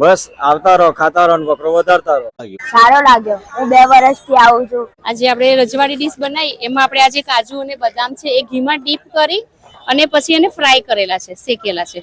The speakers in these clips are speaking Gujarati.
બસ આવતા રહો ખાતા રહો વકરો વધારતા રહો. સારો લાગ્યો. હું બે વર્ષથી આવું છું. આજે આપણે રજવાડી ડીશ બનાવી. એમાં આપણે આજે કાજુ અને બદામ છે એ ઘીમાં ડીપ કરી અને પછી એને ફ્રાય કરેલા છે શેકેલા છે.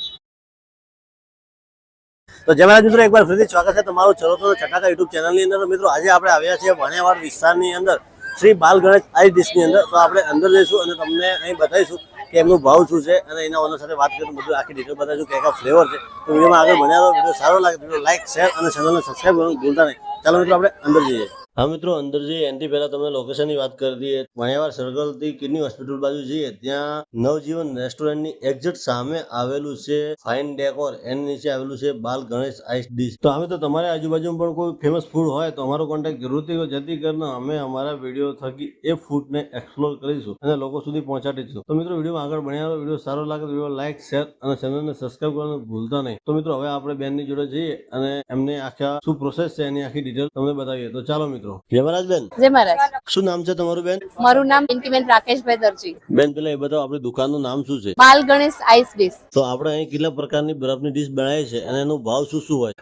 તો જય મિત્રો એકવાર ફરીથી સ્વાગત છે તમારું ચલો તો ચટાકા યુટ્યુબ ચેનલની અંદર. મિત્રો આજે આપણે આવ્યા છીએ વણેવાડ વિસ્તારની અંદર શ્રી બાલ ગણેશ આઈ ડિશની અંદર. તો આપણે અંદર જઈશું અને તમને અહીં બતાવીશું કે એમનું ભાવ શું છે? અને એના ઓનર સાથે વાત કરીને બધું આખી ડિટેલ બતાવીશું કે કયા ફ્લેવર છે. તો વિડીયોમાં આગળ રહો. વીડિયો સારો લાગે લાઇક લાઈક શેર અને ચેનલને સબસ્ક્રાઈબ કરવાનું ભૂલતા નહીં. ચાલો મિત્રો, આપણે અંદર જઈએ. હા મિત્રો, અંદર જઈએ એનાથી પહેલા તમને લોકેશનની વાત કરી દઈએ, વાણિયાવાડ સર્કલથી કિડની હોસ્પિટલ બાજુ જઈએ, ત્યાં નવજીવન રેસ્ટોરન્ટની એક્ઝેક્ટ સામે આવેલું છે ફાઇન ડેકોર એની નીચે આવેલું છે બાલ ગણેશ આઈસ ડીશ તો અમે તો તમારે આજુબાજુમાં પણ કોઈ ફેમસ ફૂડ હોય તો અમારો કોન્ટેક્ટ જરૂરથી જતી કરીને અમે અમારા વીડિયો થકી એ ફૂડને એક્સપ્લોર કરીશું અને લોકો સુધી પહોંચાડીશું. તો મિત્રો વીડિયો આગળ બન્યા વીડિયો સારો લાગે તો વીડિયો લાઈક શેર અને ચેનલને સબસ્ક્રાઈબ કરવાનું ભૂલતા નહીં. તો મિત્રો, હવે આપણે બેનની જોડે જઈએ અને એમને આખા શું પ્રોસેસ છે એની આખી ડિટેલ તમને બતાવીએ. તો ચાલો મિત્રો જયમહારાજ બેન. જય મહારાજ. શું નામ છે તમારું બેન? મારું નામ પિંકીબેન રાકેશભાઈ દરજી. બેન પેલા એ બતાવો આપણી દુકાનનું નામ શું છે? બાલ ગણેશ આઈસ ડીશ. તો આપણે અહીં કેટલા પ્રકારની બરફની ડીશ બનાવી છે અને એનો ભાવ શું શું હોય?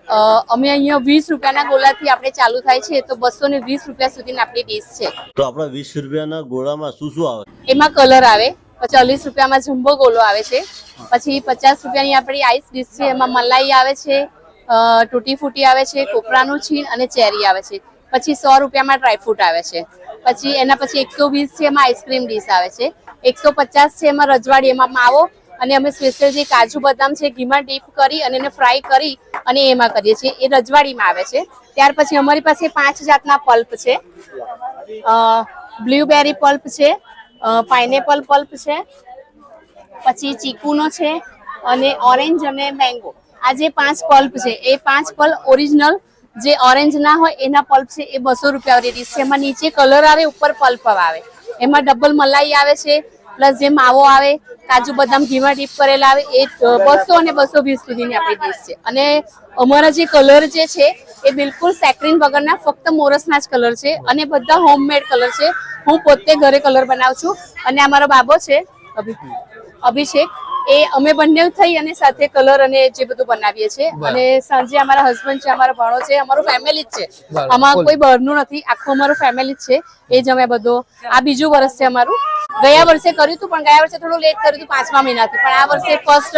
અમે અહીંયા વીસ રૂપિયાના ગોલાથી આપણે ચાલુ થાય છે તો બસો ને વીસ રૂપિયા સુધીની આપણી ડીશ છે. તો આપણા વીસ રૂપિયાના ગોળામાં શું શું આવે? એમાં કલર આવે ચાલીસ રૂપિયામાં જમ્બો ગોલો આવે છે પછી પચાસ રૂપિયાની આપણી આઈસ ડીશ છે એમાં મલાઈ આવે છે અ, તૂટી ફૂટી આવે છે કોપરાનું છીણ અને ચેરી આવે છે. પછી સો રૂપિયામાં ડ્રાયફ્રૂટ આવે છે. પછી એના પછી એકસો વીસ છે એમાં આઈસ્ક્રીમ ડીશ આવે છે. એકસો પચાસ છે એમાં રજવાડી એમાં માવો અને અમે સ્પેશિયલ જે કાજુ બદામ છે ઘીમાં ડીપ કરી અને એને ફ્રાય કરી અને એમાં કરીએ છીએ. એ રજવાડીમાં આવે છે. ત્યાર પછી અમારી પાસે પાંચ જાતના પલ્પ છે. બ્લ્યુબેરી પલ્પ છે પાઇનેપલ પલ્પ છે, પછી ચીકુનો છે અને ઓરેન્જ અને મેંગો આ જે પાંચ પલ્પ છે, એ પાંચ પલ્પ ઓરિજિનલ જે ઓરેન્જ ના હોય, એના પલ્પ છે, એ બસો રૂપિયા વાળી છે. એમાં નીચે કલર આવે, ઉપર પલ્પ આવે. એમાં ડબલ મલાઈ આવે છે પ્લસ જે માવો આવે, કાજુ બદામ ઘીમાં ડીપ કરેલા આવે, એ બસો અને બસો વીસ સુધીની આપણી ડીશ છે. અને અમારા જે કલર જે છે, એ બિલકુલ સેક્રીન વગરના, ફક્ત મોરસના જ કલર છે. અને બધા હોમમેડ કલર છે. હું પોતે ઘરે કલર બનાવું છું. અને આ મારો બાબો છે, અભિ, અભિષેક. એ અમે બંને થઈ અને સાથે કલર અને જે બધું બનાવીએ છીએ. અને સાંજે અમારા હસબન્ડ છે અમારો ભાણો છે અમારું ફેમિલી જ છે. આમાં કોઈ બહારનું નથી આખું અમારું ફેમિલી જ છે. એ જ અમે બધો. આ બીજું વર્ષ છે અમારું. ગયા વર્ષે કર્યું હતું પણ ગયા વર્ષે થોડું લેટ કર્યું હતું પાંચમા મહિનાથી. પણ આ વર્ષે ફર્સ્ટ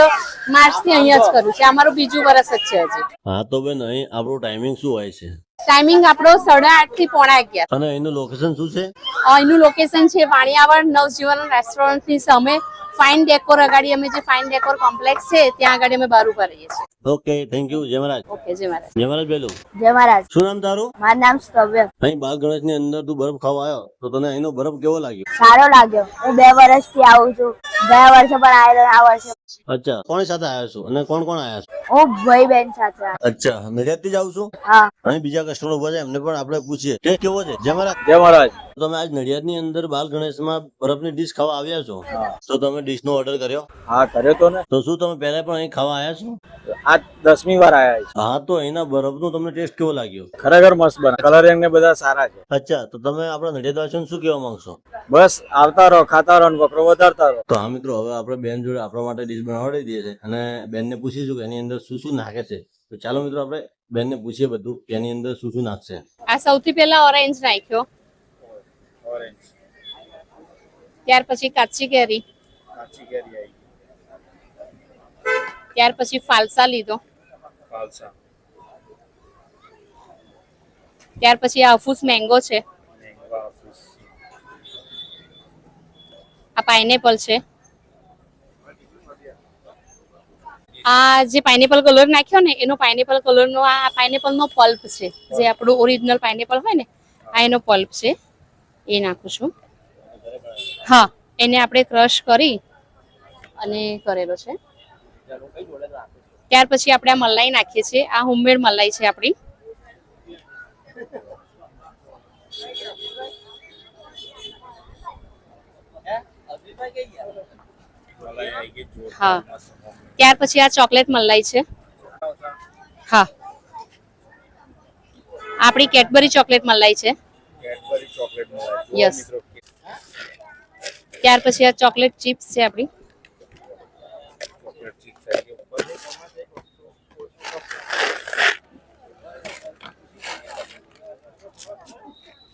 માર્ચથી અહીંયા જ કર્યું છે. અમારું બીજું વર્ષ જ છે હજી. હા તો બેન અહીં આપણો ટાઈમિંગ શું હોય છે? ટાઈમિંગ આપણો સાડા આઠથી પોણા અગિયાર. અને એનું લોકેશન શું છે? એનું લોકેશન છે વાણિયાવાડ નવજીવન રેસ્ટોરન્ટની સામે. ફાઇન ડેકોર અગાડી અમે જે ફાઇન ડેકોર કોમ્પ્લેક્સ છે ત્યાં આગળ અમે બાર ઊભા રહીએ છીએ. ઓકે થેન્ક યુ જય મહારાજ. ઓકે જય મહારાજ. જય મહારાજ બેલું. જય મહારાજ. શું નામ તારું? મારું નામ સ્તવ્ય અહીં બાલ ગણેશની અંદર તું બરફ ખાવા આવ્યો તો તને અહીંનો બરફ કેવો લાગ્યો? સારો લાગ્યો. હું બે વર્ષથી આવું છું. ગયા વર્ષે પણ આવેલો આ વર્ષે. અચ્છા કોની સાથે આવ્યો છું અને કોણ કોણ આવ્યા છો? ઓ ભાઈ બેન સાથે આવ્યો. અચ્છા નડિયાદથી જાઉં છું? હા. અહીં બીજા કસ્ટમર ઊભા છે એમને પણ આપણે પૂછીએ. કે કેવો છે? જય મહારાજ. જય મહારાજ. તમે આજ નડિયાદની અંદર બાલ ગણેશમાં બરફની ડીશ ખાવા આવ્યા છો? તો તમે ડીશ નો ઓર્ડર કર્યો? હા કર્યો તો ને. તો શું તમે પહેલા પણ અહીં ખાવા આવ્યા છો? આ દસમી વાર આવ્યા છે હા તો એના બરફનો તમને ટેસ્ટ કેવો લાગ્યો? ખરેખર મસ્ત બને. કલરિંગ ને બધા સારા છે. અચ્છા તો તમે આપણા નડિયાદ વાસીઓને શું કહેવા માંગશો? બસ આવતા રહો ખાતા રહો વકરો વધારતા રહો. તો હા મિત્રો હવે આપણે બેન જોડે આપણા માટે ડીશ બનાવડી દઈએ છે અને બેનને પૂછીશું કે એની અંદર શું શું નાખે છે. તો ચાલો મિત્રો આપણે બેનને પૂછીએ બધું એની અંદર શું શું નાખશે. આ સૌથી પહેલા ઓરેન્જ નાખ્યો. ત્યાર પછી કાચી કેરી ત્યાર પછી ફાલસા લીધો. ત્યાર પછી આ હાફૂસ મેંગો છે. આ પાઇનેપલ છે. આ જે પાઇનેપલ કલર નાખ્યો ને એનો પાઇનેપલ કલર નો આ પાઇનેપલ નો પલ્પ છે. જે આપણું ઓરિજિનલ પાઇનેપલ હોય ને આ એનો પલ્પ છે. એ નાખું છું. હા. એને આપણે ક્રશ કરી અને કરેલો છે. ત્યાર પછી આપણે આ મલાઈ નાખીએ છીએ. આ હોમમેડ મલાઈ છે આપણી. હા. ત્યાર પછી આ ચોકલેટ મલાઈ છે. હા. આપણી કેડબરી ચોકલેટ મલાઈ છે. યસ ત્યાર પછી આ ચોકલેટ ચિપ્સ છે આપણી.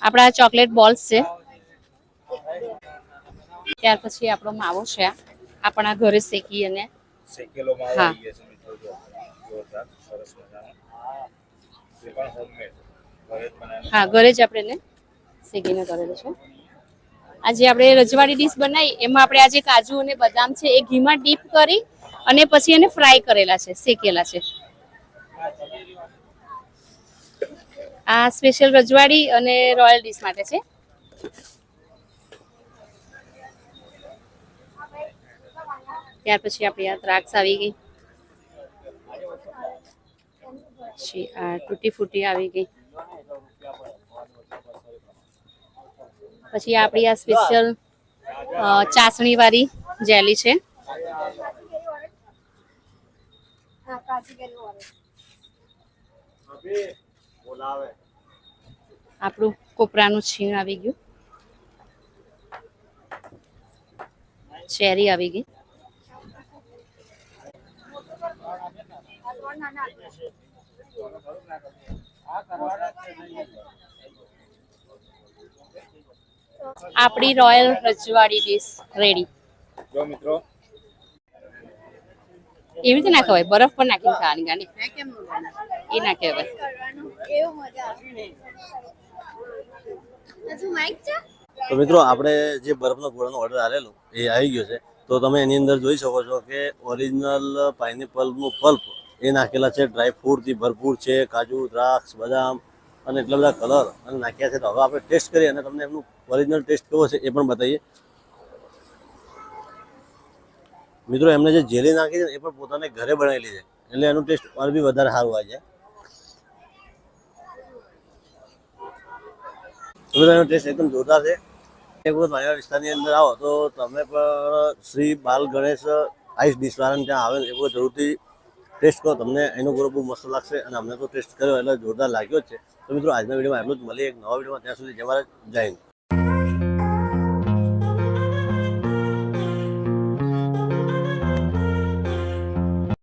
આપણા ચોકલેટ બોલ્સ છે. ત્યાર પછી આપણો માવો છે. આ આપણા ઘરે શેકી અને હા. હા ઘરે જ આપણે ને શેકીને કરેલું છે. આજે આપણે રજવાડી ડીશ બનાવી. એમાં આપણે આજે કાજુ અને બદામ છે, એ ઘીમાં ડીપ કરી અને પછી એને ફ્રાય કરેલા છે, શેકેલા છે. આ સ્પેશિયલ રજવાડી અને રોયલ ડીશ માટે છે. ત્યાર પછી આપણી આ દ્રાક્ષ આવી ગઈ. પછી આ તૂટી ફૂટી આવી ગઈ. પછી આપણી આ સ્પેશિયલ ચાસણી વાળી જેલી છે. આપણું કોપરાનું છીણ આવી ગયું. ચેરી આવી ગઈ. આપણી રોયલ રજવાડી ડીશ રેડી જો મિત્રો. એવી રીતે ના ખવાય બરફ પર નાખીને ખાવાની ગાની એ ના કહેવાય. તો મિત્રો આપણે જે બરફનો ગોળાનો ઓર્ડર આવેલો એ આવી ગયો છે. તો તમે એની અંદર જોઈ શકો છો કે ઓરિજિનલ પાઇનેપલનું પલ્પ એ નાખેલા છે. ડ્રાય ફ્રૂટથી ભરપૂર છે કાજુ દ્રાક્ષ બદામ અને એટલા બધા કલર અને નાખ્યા છે. તો હવે આપણે ટેસ્ટ કરીએ અને તમને એમનું ઓરિજિનલ ટેસ્ટ કેવો છે એ પણ બતાવીએ. મિત્રો, એમને જે જેલી નાખી છે એ પણ પોતાને ઘરે બનાવેલી છે. એટલે એનું ટેસ્ટ ઓર બી વધારે સારું આવે છે. મિત્રો, એનો ટેસ્ટ એકદમ જોરદાર છે. એક વખત મારા વિસ્તારની અંદર આવો તો તમે પણ શ્રી બાલ ગણેશ આઈસ ડીશ વાળાને ત્યાં આવે એક વખત જરૂરથી ટેસ્ટ કરો. તમને એનો ગોળો બહુ મસ્ત લાગશે અને અમને તો ટેસ્ટ કર્યો, એટલે જોરદાર લાગ્યો છે. તો મિત્રો, આજના વિડીયોમાં એટલું જ. મળીએ એક નવા વિડીયોમાં. ત્યાં સુધી જવા જય